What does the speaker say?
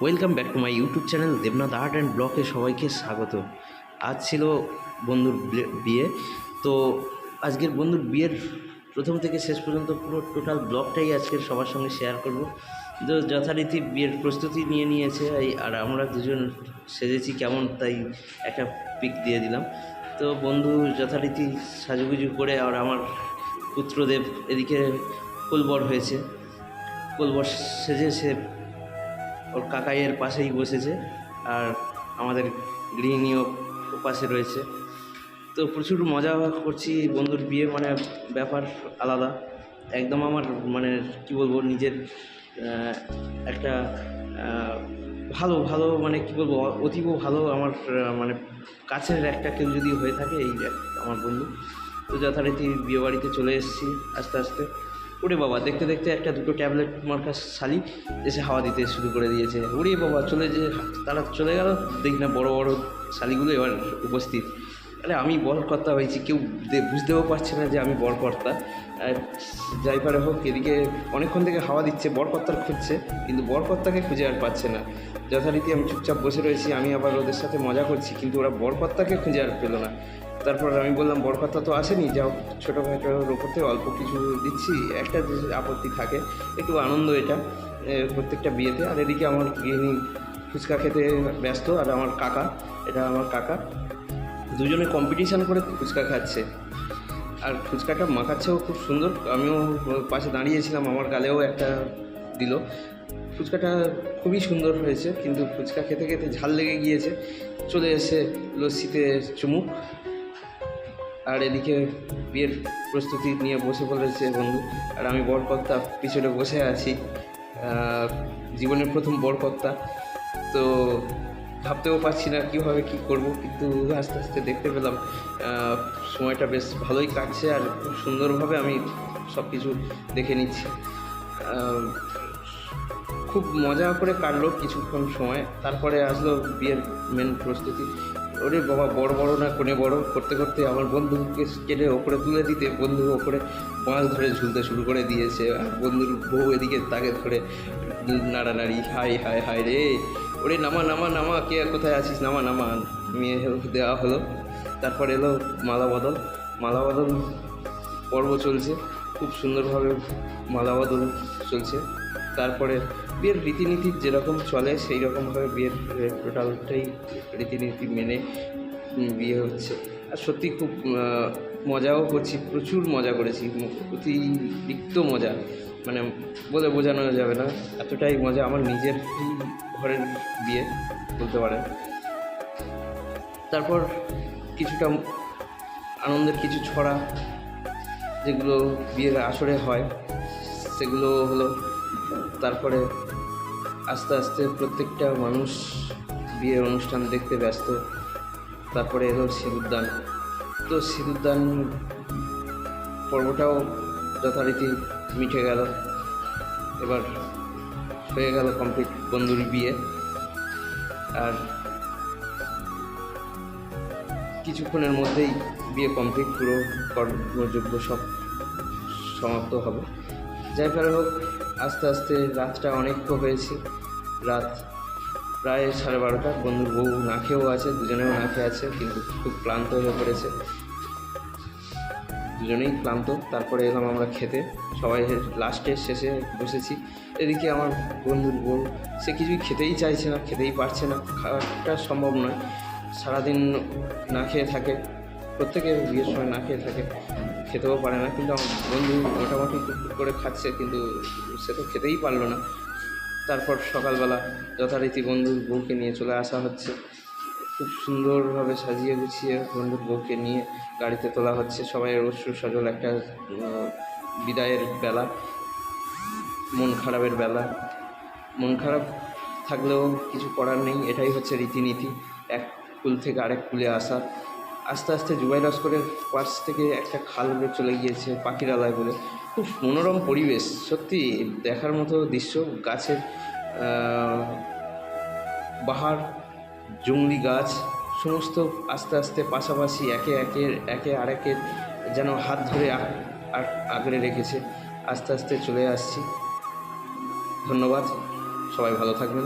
Welcome back to my YouTube channel Debnath art and ব্লকে সবাইকে স্বাগত। আজ ছিল বন্ধুর বিয়ে- তো আজকের বন্ধুর বিয়ের প্রথম থেকে শেষ পর্যন্ত পুরো টোটাল ব্লগটাই আজকের সবার সঙ্গে শেয়ার করব। তো যথারীতি বিয়ের প্রস্তুতি নিয়ে নিয়েছে আর আমরা দুজন সেজেছি কেমন, তাই একটা পিক দিয়ে দিলাম। তো বন্ধু যথারীতি সাজুগুজু করে আর আমার পুত্রদেব এদিকে কোলবর হয়েছে। কোলবর সেজে সে ওর কাকাইয়ের পাশেই বসেছে আর আমাদের গৃহিণীও পাশে রয়েছে। তো প্রচুর মজা করছি বন্ধুর বিয়ে মানে ব্যাপার আলাদা। একদম আমার মানে কি বলব, নিজের একটা ভালো ভালো মানে কি বলব, অতীব ভালো আমার মানে কাছের একটা কেউ যদি হয়ে থাকে, এই আমার বন্ধু। তো যথারীতি বিয়েবাড়িতে চলে এসেছি আস্তে আস্তে। ওরে বাবা, দেখতে দেখতে একটা দুটো ট্যাবলেট মার্কা শালি এসে হাওয়া দিতে শুরু করে দিয়েছে। ওরে বাবা, চলে যে, তারা চলে গেল, দেখি না বড় বড় শালিগুলো এবার উপস্থিত। আরে আমি বরকর্তা হয়েছি, কেউ বুঝতেও পারছে না যে আমি বরকর্তা। যাই পারে হোক, এদিকে অনেকক্ষণ থেকে হাওয়া দিচ্ছে, বরকর্তার খুঁজছে, কিন্তু বরকর্তাকে খুঁজে আর পাচ্ছে না। যথারীতি আমি চুপচাপ বসে রয়েছি, আমি আবার ওদের সাথে মজা করছি, কিন্তু ওরা বরকর্তাকে খুঁজে আর পেল না। তারপর আমি বললাম, বড় কথা তো আসেনি, যাও। ছোটো খাটোর ওপর থেকে অল্প কিছু দিচ্ছি, একটা আপত্তি থাকে, একটু আনন্দ এটা প্রত্যেকটা বিয়েতে। আর এদিকে আমার গৃহিণী ফুচকা খেতে ব্যস্ত, আর আমার কাকা, এটা আমার কাকা। দুজনে কম্পিটিশান করে ফুচকা খাচ্ছে। আর ফুচকাটা মাখাচ্ছেও খুব সুন্দর। আমিও পাশে দাঁড়িয়েছিলাম, আমার গালেও একটা দিল। ফুচকাটা খুবই সুন্দর হয়েছে, কিন্তু ফুচকা খেতে খেতে ঝাল লেগে গিয়েছে। চলে এসে লস্যিতে চুমুক। আর এদিকে বিয়ের প্রস্তুতি নিয়ে বসে পড়েছে বন্ধু। আর আমি বরকর্তা পিছনে বসে আছি। জীবনের প্রথম বরকর্তা। তো ভাবতেও পারছি না কীভাবে কী করব, কিন্তু আস্তে আস্তে দেখতে পেলাম সময়টা বেশ ভালোই কাটছে আর খুব সুন্দরভাবে আমি সব কিছু দেখে নিচ্ছি। খুব মজা করে কাটলো কিছুক্ষণ সময়। তারপরে আসলো বিয়ের মেন প্রস্তুতি। ওরে বাবা, বড় বড় না, কোণে বড়। করতে করতে আমার বন্ধুকে কেটে ওপরে তুলে দিতে, বন্ধু ওপরে মাছ ধরে ঝুলতে শুরু করে দিয়েছে। আর বন্ধুর বউ এদিকে তাকে ধরে নাড়ানাড়ি, হাই হাই হাই রে। ওরে নামা নামা নামা, কে কোথায় আছিস? নামা নামা। মেয়ে দেওয়া হলো। তারপর এলো মালা বদল মালা বদল পর্ব চলছে। খুব সুন্দরভাবে মালা বদল চলছে। তারপরে বিয়ের রীতিনীতি যেরকম চলে সেই রকমভাবে বিয়ের টোটালটাই রীতিনীতি মেনে বিয়ে হচ্ছে। আর সত্যি খুব মজাও করছি, প্রচুর মজা করেছি, অতিরিক্ত মজা। মানে বলে বোঝানো যাবে না, এতটাই মজা আমার নিজের ঘরের বিয়ে, বলতে পারেন। তারপর কিছুটা আনন্দের কিছু ছড়া, যেগুলো বিয়ের আসরে হয়, সেগুলো হলো তারপরে আস্তে আস্তে প্রত্যেকটা মানুষ বিয়ের অনুষ্ঠান দেখতে ব্যস্ত। তারপরে এলো সিঁদুরদান। তো সিঁদুরদান পর্বটাও যথারীতি মিটে গেল। এবার হয়ে গেল কমপ্লিট বন্ধুর বিয়ে। আর কিছুক্ষণের মধ্যেই বিয়ে কমপ্লিট পুরো কর্মযোগ্য সব সমাপ্ত হবে। যাই ফলে হোক আস্তে আস্তে রাতটা অনেক হয়েছে। রাত প্রায় সাড়ে বারোটা। বন্ধুর বউ না খেয়েও আছে, দুজনেও না খেয়ে আছে, কিন্তু খুব ক্লান্ত হয়ে পড়েছে। দুজনেই ক্লান্ত। তারপরে এলাম আমরা খেতে। সবাই লাস্টে শেষে বসেছি। এদিকে আমার বন্ধুর বউ, সে কিছুই খেতেই চাইছে না, খেতেই পারছে না। খাওয়াটা সম্ভব নয়। সারাদিন না খেয়ে থাকে। প্রত্যেকে বিয়ের সময় না খেয়ে থাকে। খেতেও পারে না, কিন্তু আমার বন্ধু মোটামুটি টুকটুক করে খাচ্ছে, কিন্তু সে তো খেতেই পারল না। তারপর সকালবেলা যথারীতি বন্ধুর বউকে নিয়ে চলে আসা হচ্ছে। খুব সুন্দরভাবে সাজিয়ে গুছিয়ে বন্ধুর বউকে নিয়ে গাড়িতে তোলা হচ্ছে। সবাই অশ্রু সজল একটা বিদায়ের বেলা, মন খারাপের বেলা। মন খারাপ থাকলেও কিছু করার নেই, এটাই হচ্ছে রীতিনীতি। এক কুল থেকে আরেক কুলে আসা। আস্তে আস্তে জুবাই লস্করের পাশ থেকে একটা খাল চলে গিয়েছে পাখিরালয় বলে। খুব মনোরম পরিবেশ, সত্যি দেখার মতো দৃশ্য। গাছের বাহার জংলি গাছ, সমস্ত আস্তে আস্তে পাশাপাশি একে একে একে আরেকের যেন হাত ধরে আ- আ- রেখেছে। আস্তে আস্তে চলে আসছি। ধন্যবাদ। সবাই ভালো থাকবেন।